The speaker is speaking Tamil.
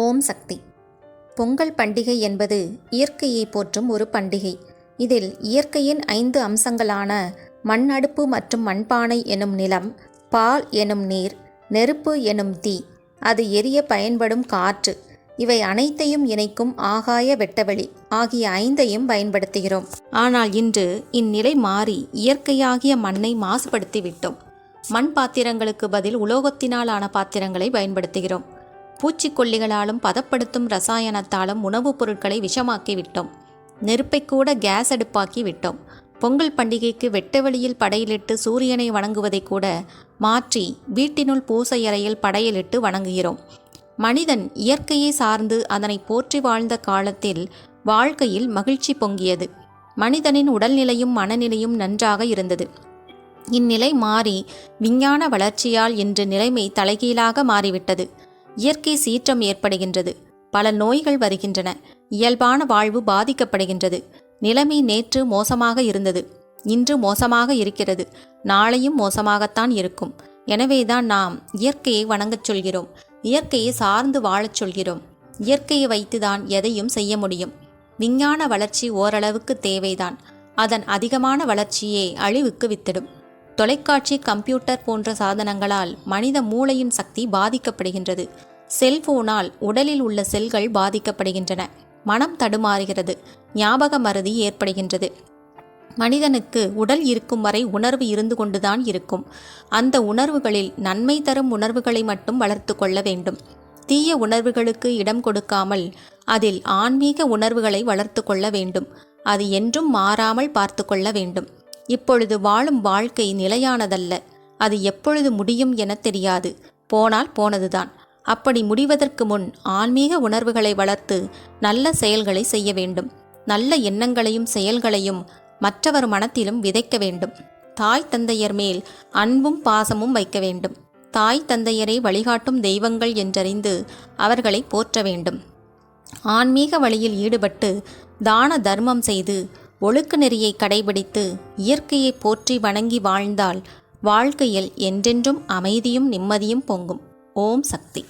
ஓம் சக்தி. பொங்கல் பண்டிகை என்பது இயற்கையை போற்றும் ஒரு பண்டிகை. இதில் இயற்கையின் ஐந்து அம்சங்களான மண் அடுப்பு மற்றும் மண்பானை எனும் நிலம் பால் எனும் நீர் நெருப்பு எனும் தீ அது எரிய பயன்படும் காற்று. இவை அனைத்தையும் இணைக்கும் ஆகாய வெட்டவெளி ஆகிய ஐந்தையும் பயன்படுத்துகிறோம். ஆனால் இன்று இந்நிலை மாறி இயற்கையாகிய மண்ணை மாசுபடுத்தி விட்டோம் மண் பாத்திரங்களுக்கு பதில் உலோகத்தினால் ஆன பாத்திரங்களை பயன்படுத்துகிறோம். பூச்சிக்கொல்லிகளாலும் பதப்படுத்தும் ரசாயனத்தாலும் உணவுப் பொருட்களை விஷமாக்கி விட்டோம் நெருப்பை கூட கேஸ் அடுப்பாக்கி விட்டோம் பொங்கல் பண்டிகைக்கு வெட்டவெளியில் படையிலிட்டு சூரியனை வணங்குவதை கூட மாற்றி வீட்டினுள் பூசையறையில் படையலிட்டு வணங்குகிறோம். மனிதன் இயற்கையை சார்ந்து அதனை போற்றி வாழ்ந்த காலத்தில் வாழ்க்கையில் மகிழ்ச்சி பொங்கியது. மனிதனின் உடல்நிலையும் மனநிலையும் நன்றாக இருந்தது. இந்நிலை மாறி விஞ்ஞான வளர்ச்சியால் இன்று நிலைமை தலைகீழாக மாறிவிட்டது. இயற்கை சீற்றம் ஏற்படுகின்றது. பல நோய்கள் வருகின்றன. இயல்பான வாழ்வு பாதிக்கப்படுகின்றது. நிலைமை நேற்று மோசமாக இருந்தது. இன்று மோசமாக இருக்கிறது. நாளையும் மோசமாகத்தான் இருக்கும். எனவேதான் நாம் இயற்கையை வணங்கச் சொல்கிறோம். இயற்கையை சார்ந்து வாழச் சொல்கிறோம். இயற்கையை வைத்துதான் எதையும் செய்ய முடியும். விஞ்ஞான வளர்ச்சி ஓரளவுக்கு தேவைதான். அதன் அதிகமான வளர்ச்சியே அழிவுக்கு வித்திடும். தொலைக்காட்சி கம்ப்யூட்டர் போன்ற சாதனங்களால் மனித மூளையின் சக்தி பாதிக்கப்படுகின்றது. செல்போனால் உடலில் உள்ள செல்கள் பாதிக்கப்படுகின்றன. மனம் தடுமாறுகிறது. ஞாபக மறதி ஏற்படுகின்றது. மனிதனுக்கு உடல் இருக்கும் வரை உணர்வு இருந்து கொண்டுதான் இருக்கும். அந்த உணர்வுகளில் நன்மை தரும் உணர்வுகளை மட்டும் வளர்த்து கொள்ள வேண்டும். தீய உணர்வுகளுக்கு இடம் கொடுக்காமல் அதில் ஆன்மீக உணர்வுகளை வளர்த்து கொள்ள வேண்டும். அது என்றும் மாறாமல் பார்த்து கொள்ள வேண்டும். இப்பொழுது வாழும் வாழ்க்கை நிலையானதல்ல. அது எப்பொழுது முடியும் என தெரியாது. போனால் போனதுதான். அப்படி முடிவதற்கு முன் ஆன்மீக உணர்வுகளை வளர்த்து நல்ல செயல்களை செய்ய வேண்டும். நல்ல எண்ணங்களையும் செயல்களையும் மற்றவர் மனத்திலும் விதைக்க வேண்டும். தாய் தந்தையர் மேல் அன்பும் பாசமும் வைக்க வேண்டும். தாய் தந்தையரை வழிகாட்டும் தெய்வங்கள் என்றறிந்து அவர்களை போற்ற வேண்டும். ஆன்மீக வழியில் ஈடுபட்டு தான தர்மம் செய்து ஒழுக்க நெறியை கடைபிடித்து இயற்கையை போற்றி வணங்கி வாழ்ந்தால் வாழ்க்கையில் என்றென்றும் அமைதியும் நிம்மதியும் பொங்கும். ஓம் சக்தி.